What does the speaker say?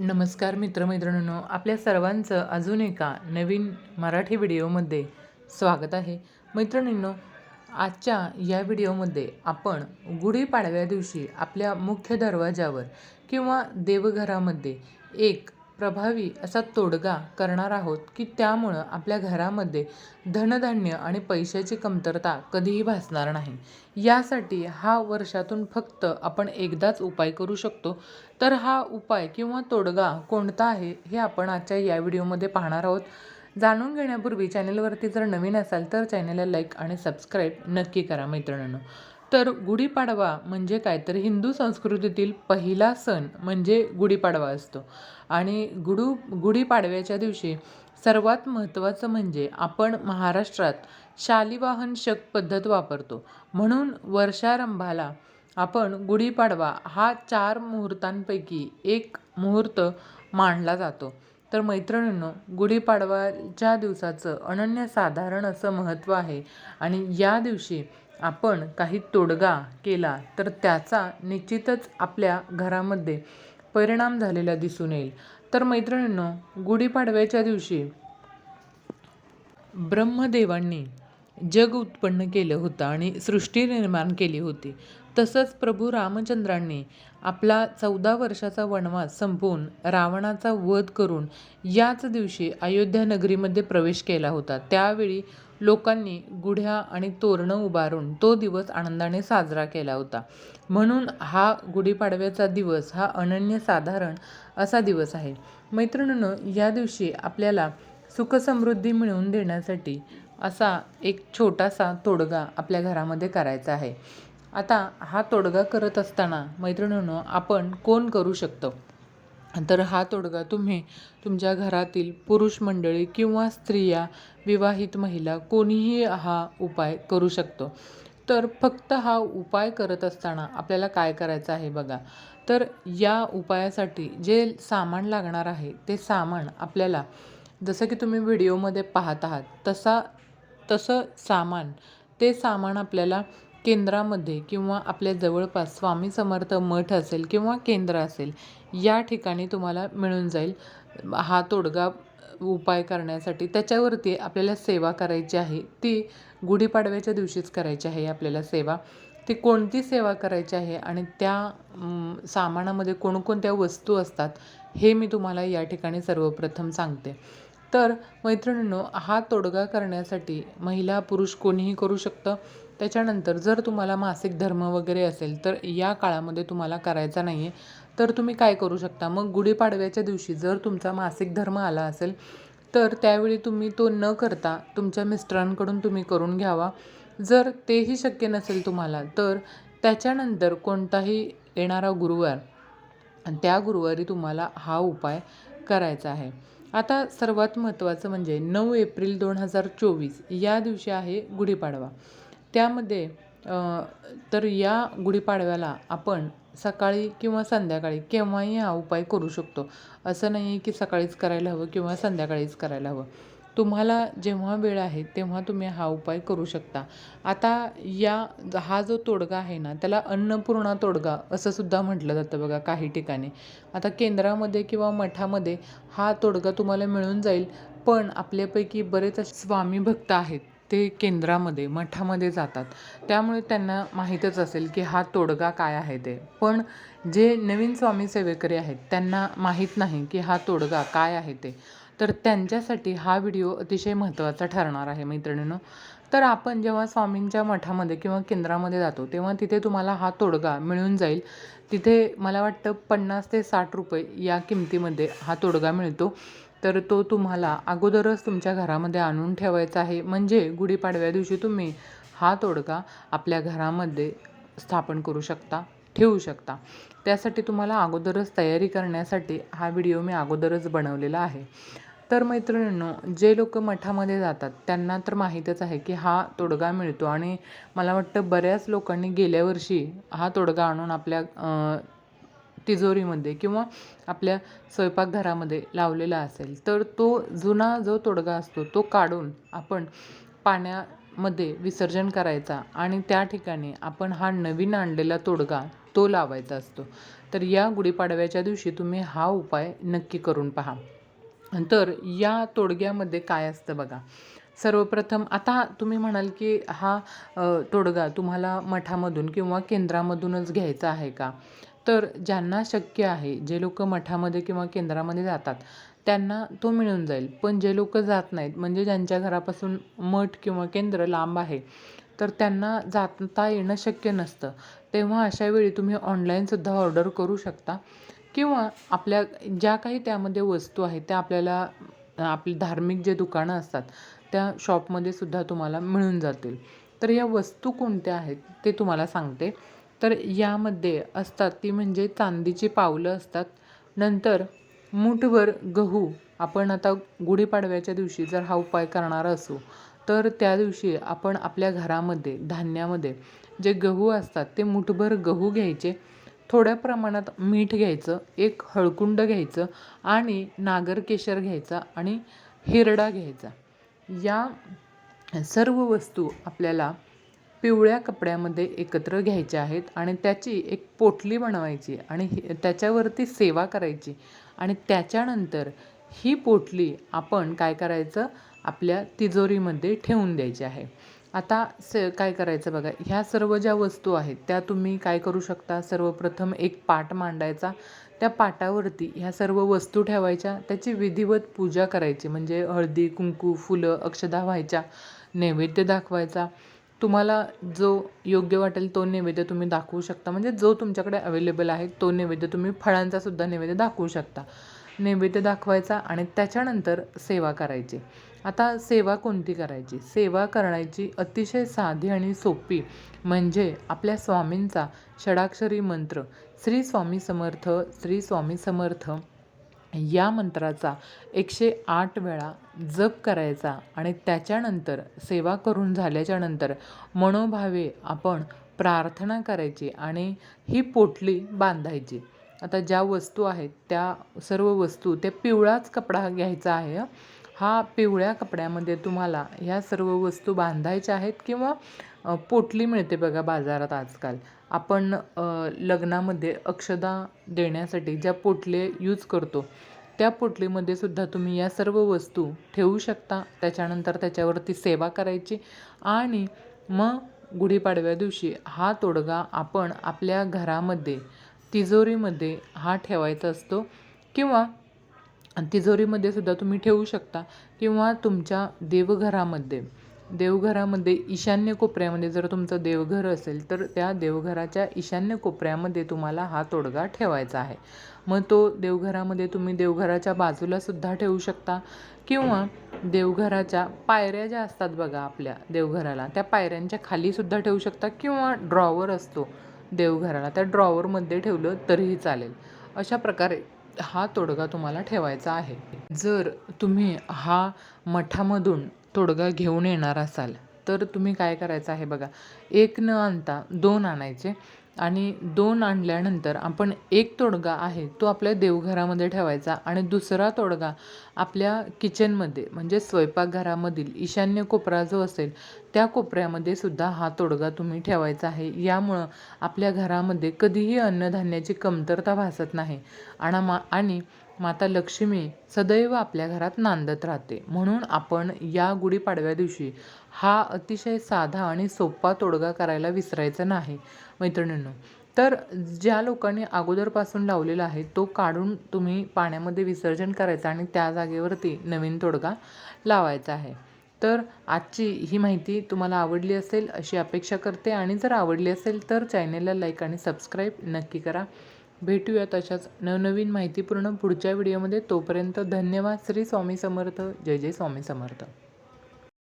नमस्कार मित्रमैत्रिणींनो आपल्या सर्वांचं अजून एका नवीन मराठी व्हिडिओमध्ये स्वागत आहे. मैत्रिणींनो आजच्या या व्हिडिओमध्ये आपण गुढीपाडव्या दिवशी आपल्या मुख्य दरवाजावर किंवा देवघरामध्ये एक प्रभावी असा तोडगा करणार आहोत की त्यामुळं आपल्या घरामध्ये धनधान्य आणि पैशाची कमतरता कधीही भासणार नाही. यासाठी हा वर्षातून फक्त आपण एकदाच उपाय करू शकतो. तर हा उपाय किंवा तोडगा कोणता आहे हे आपण आजच्या या व्हिडिओमध्ये पाहणार आहोत. जाणून घेण्यापूर्वी चॅनलवरती जर नवीन असाल तर चॅनलला लाईक आणि सबस्क्राईब नक्की करा मैत्रिणींनो तर गुढीपाडवा म्हणजे काय? तर हिंदू संस्कृतीतील पहिला सण म्हणजे गुढीपाडवा असतो. आणि गुडू गुढीपाडव्याच्या दिवशी सर्वात महत्त्वाचं म्हणजे आपण महाराष्ट्रात शालिवाहन शक पद्धत वापरतो. म्हणून वर्षारंभाला आपण गुढीपाडवा हा चार मुहूर्तांपैकी एक मुहूर्त मानला जातो. तर मैत्रिणींनो गुढीपाडवाच्या दिवसाचं अनन्यसाधारण असं महत्त्व आहे. आणि या दिवशी आपण काही तोडगा केला तर त्याचा निश्चितच आपल्या घरामध्ये परिणाम झालेला दिसून येईल. तर मैत्रिणींनो गुढीपाडव्याच्या दिवशी ब्रह्मदेवांनी जग उत्पन्न केलं होतं आणि सृष्टी निर्माण केली होती. तसंच प्रभू रामचंद्रांनी आपला चौदा वर्षाचा वनवास संपवून रावणाचा वध करून याच दिवशी अयोध्या नगरीमध्ये प्रवेश केला होता. त्यावेळी लोकांनी गुढ्या आणि तोरणं उभारून तो दिवस आनंदाने साजरा केला होता. म्हणून हा गुढीपाडव्याचा दिवस हा अनन्यसाधारण असा दिवस आहे. मैत्रिणीनं या दिवशी आपल्याला सुखसमृद्धी मिळवून देण्यासाठी असा एक छोटासा तोडगा आपल्या घरामध्ये करायचा आहे. आता हा तोडगा करत असताना मैत्रिणीनं आपण कोण करू शकतो? तर हा तोडगा तुम्ही तुमच्या घरातील पुरुष मंडळी किंवा स्त्रिया विवाहित महिला कोणीही हा उपाय करू शकतो. तर फक्त हा उपाय करत असताना आपल्याला काय करायचं आहे बघा. तर या उपायासाठी जे सामान लागणार आहे ते सामान आपल्याला जसं की तुम्ही व्हिडिओमध्ये पाहत आहात तसा तसं सामान ते सामान आपल्याला केंद्रामध्ये किंवा आपल्या जवळपास स्वामी समर्थ मठ असेल किंवा केंद्र असेल या ठिकाणी तुम्हाला मिळून जाईल. हा तोडगा उपाय करण्यासाठी त्याच्यावरती आपल्याला सेवा करायची आहे. ती गुढीपाडव्याच्या दिवशीच करायची आहे आपल्याला सेवा. ती कोणती सेवा करायची आहे आणि त्या सामानामध्ये कोणकोणत्या वस्तू असतात हे मी तुम्हाला या ठिकाणी सर्वप्रथम सांगते. तर मैत्रिणींनो हा तोडगा करण्यासाठी महिला पुरुष कोणीही करू शकतं. त्याच्यानंतर जर तुम्हाला मासिक धर्म वगैरे असेल तर या काळामध्ये तुम्हाला करायचा नाही आहे तर तुम्ही काय करू शकता? मग गुढीपाडव्याच्या दिवशी जर तुमचा मासिक धर्म आला असेल तर त्यावेळी तुम्ही तो न करता तुमच्या मिस्टरांकडून तुम्ही करून घ्यावा. जर तेही शक्य नसेल तुम्हाला तर त्याच्यानंतर कोणताही येणारा गुरुवार त्या गुरुवारी तुम्हाला हा उपाय करायचा आहे. आता सर्वात महत्त्वाचं म्हणजे नऊ एप्रिल दोन हजार चोवीस या दिवशी आहे गुढीपाडवा. त्यामध्ये तर या गुढीपाडव्याला आपण सकाळी किंवा संध्याकाळी केव्हाही हा उपाय करू शकतो. असं नाही आहे की सकाळीच करायला हवं किंवा संध्याकाळीच करायला हवं. तुम्हाला जेव्हा वेळ आहे तेव्हा तुम्ही हा उपाय करू शकता. आता या हा जो तोडगा आहे ना त्याला अन्नपूर्णा तोडगा असं सुद्धा म्हटलं जातं बघा काही ठिकाणी. आता केंद्रामध्ये किंवा मठामध्ये हा तोडगा तुम्हाला मिळून जाईल पण आपल्यापैकी बरेच असे स्वामी भक्त आहेत. ते केंद्रामध्ये मठामध्ये जातात. त्यामुळे त्यांना माहीतच असेल की हा तोडगा काय आहे ते. पण जे नवीन स्वामी सेवेकरी आहेत त्यांना माहीत नाही की हा तोडगा काय आहे ते. तर त्यांच्यासाठी हा व्हिडिओ अतिशय महत्त्वाचा ठरणार आहे मैत्रिणीनं. तर आपण जेव्हा स्वामींच्या मठामध्ये किंवा केंद्रामध्ये जातो तेव्हा तिथे तुम्हाला हा तोडगा मिळून जाईल. तिथे मला वाटतं पन्नास ते साठ रुपये या किमतीमध्ये हा तोडगा मिळतो. तर तो तुम्हाला अगोदरच तुमच्या घरामध्ये आणून ठेवायचा आहे. म्हणजे गुढीपाडव्या दिवशी तुम्ही हा तोडगा आपल्या घरामध्ये स्थापन करू शकता ठेवू शकता. त्यासाठी तुम्हाला अगोदरच तयारी करण्यासाठी हा व्हिडिओ मी अगोदरच बनवलेला आहे. तर मैत्रिणींनो जे लोक मठामध्ये जातात त्यांना तर माहीतच आहे की हा तोडगा मिळतो. आणि मला वाटतं बऱ्याच लोकांनी गेल्या वर्षी हा तोडगा आणून आपल्या तिजोरीमध्ये किंवा आपल्या स्वयंपाकघरामध्ये लावलेला असेल तर तो जुना जो तोडगा असतो तो काढून आपण पाण्यामध्ये विसर्जन करायचा आणि त्या ठिकाणी आपण हा नवीन आणलेला तोडगा तो लावायचा असतो. तर या गुढीपाडव्याच्या दिवशी तुम्ही हा उपाय नक्की करून पहा. तर या तोडग्यामध्ये काय असतं बघा. सर्वप्रथम आता तुम्ही म्हणाल की हा तोडगा तुम्हाला मठामधून किंवा केंद्रामधूनच घ्यायचा आहे का? तर ज्यांना शक्य आहे जे लोक मठामध्ये किंवा केंद्रामध्ये जातात त्यांना तो मिळून जाईल. पण जे लोक जात नाहीत म्हणजे ज्यांच्या घरापासून मठ किंवा केंद्र लांब आहे तर त्यांना जाता येणं शक्य नसतं. तेव्हा अशा वेळी तुम्ही ऑनलाईनसुद्धा ऑर्डर करू शकता. किंवा आपल्या ज्या काही त्यामध्ये वस्तू आहेत त्या आपल्याला आपली धार्मिक जे दुकानं असतात त्या शॉपमध्ये सुद्धा तुम्हाला मिळून जातील. तर या वस्तू कोणत्या आहेत ते तुम्हाला सांगते. तर यामध्ये असतात ती म्हणजे चांदीची पावलं असतात. नंतर मूठभर गहू. आपण आता गुढीपाडव्याच्या दिवशी जर हा उपाय करणार असू तर त्या दिवशी आपण आपल्या घरामध्ये धान्यामध्ये जे गहू असतात ते मूठभर गहू घ्यायचे. थोड्या प्रमाणात मीठ घ्यायचं एक हळकुंड घ्यायचं आणि नागरकेशर घ्यायचा आणि हिरडा घ्यायचा. या सर्व वस्तू आपल्याला पिवळ्या कपड्यामध्ये एकत्र घ्यायच्या आहेत आणि त्याची एक पोटली बनवायची आणि ही त्याच्यावरती सेवा करायची. आणि त्याच्यानंतर ही पोटली आपण काय करायचं? आपल्या तिजोरीमध्ये ठेवून द्यायची आहे. आता स काय करायचं बघा? ह्या सर्व ज्या वस्तू आहेत त्या तुम्ही काय करू शकता? सर्वप्रथम एक पाट मांडायचा. त्या पाटावरती ह्या सर्व वस्तू ठेवायच्या. त्याची विधिवत पूजा करायची. म्हणजे हळदी कुंकू फुलं अक्षदा व्हायच्या. नैवेद्य दाखवायचा. तुम्हाला जो योग्य वाटेल तो नैवेद्य तुम्ही दाखवू शकता. म्हणजे जो तुमच्याकडे अवेलेबल आहे तो नैवेद्य तुम्ही फळांचासुद्धा नैवेद्य दाखवू शकता. नैवेद्य दाखवायचा आणि त्याच्यानंतर सेवा करायची. आता सेवा कोणती करायची? सेवा करण्याची अतिशय साधी आणि सोपी म्हणजे आपल्या स्वामींचा षडाक्षरी मंत्र श्री स्वामी समर्थ श्री स्वामी समर्थ या मंत्राचा एकशे आठ वेळा जप करायचा आणि त्याच्यानंतर सेवा करून झाल्याच्यानंतर मनोभावे आपण प्रार्थना करायची आणि ही पोटली बांधायची. आता ज्या वस्तू आहेत त्या सर्व वस्तू त्या पिवळाच कपडा घ्यायचा आहे. हा पिवळ्या कपड्यामध्ये तुम्हाला ह्या सर्व वस्तू बांधायच्या आहेत किंवा पोटली मिळते बघा बाजारात आजकाल. आपण लग्नामध्ये अक्षदा देण्यासाठी ज्या पोटले यूज करतो त्या पोटलीमध्ये सुद्धा तुम्ही या सर्व वस्तू ठेवू शकता. त्याच्यानंतर त्याच्यावरती सेवा करायची आणि मग गुढीपाडव्या दिवशी हा तोडगा आपण आपल्या घरामध्ये तिजोरीमध्ये हा ठेवायचा असतो किंवा तिजोरीमध्ये सुद्धा तुम्ही ठेवू शकता. किंवा तुमच्या देवघरामध्ये. देवघरामध्ये ईशान्य कोपऱ्यामध्ये जर तुमचं देवघर असेल तर त्या देवघराच्या ईशान्य कोपऱ्यामध्ये तुम्हाला हा तोडगा ठेवायचा आहे. मग तो देवघरामध्ये तुम्ही देवघराच्या बाजूला सुद्धा ठेवू शकता. किंवा देवघराच्या पायऱ्या ज्या असतात बघा आपल्या देवघराला त्या पायऱ्यांच्या खाली सुद्धा ठेवू शकता किंवा ड्रॉवर असतो देवघराला. त्या ड्रॉवरमध्ये ठेवलं तरीही चालेल. अशा प्रकारे हा तोडगा तुम्हाला ठेवायचा आहे. जर तुम्ही हा मठामधून तोडगा घेऊन येणार असाल तर तुम्ही काय करायचं आहे बघा. एक न आणता दोन आणायचे. आणि दोन आणल्यानंतर आपण एक तोडगा आहे तो आपल्या देवघरामध्ये ठेवायचा आणि दुसरा तोडगा आपल्या किचनमध्ये म्हणजे स्वयंपाकघरामधील ईशान्य कोपरा जो असेल त्या कोपऱ्यामध्ये सुद्धा हा तोडगा तुम्ही ठेवायचा आहे. यामुळं आपल्या घरामध्ये कधीही अन्नधान्याची कमतरता भासत नाही. आणि मा आणि माता लक्ष्मी सदैव आपल्या घरात नांदत राहते. म्हणून आपण या गुढीपाडव्या दिवशी हा अतिशय साधा आणि सोपा तोडगा करायला विसरायचा नाही मैत्रिणींनो. तर ज्या लोकांनी अगोदरपासून लावलेला आहे तो काढून तुम्ही पाण्यामध्ये विसर्जन करायचं आणि त्या जागेवरती नवीन तोडगा लावायचा आहे. तर आजची ही माहिती तुम्हाला आवडली असेल अशी अपेक्षा करते आणि जर आवडली असेल तर चॅनेलला लाईक आणि सबस्क्राईब नक्की करा. भेटूयात अशाच नवनवीन माहितीपूर्ण पुढच्या व्हिडिओमध्ये. तोपर्यंत धन्यवाद. श्री स्वामी समर्थ. जय जय स्वामी समर्थ.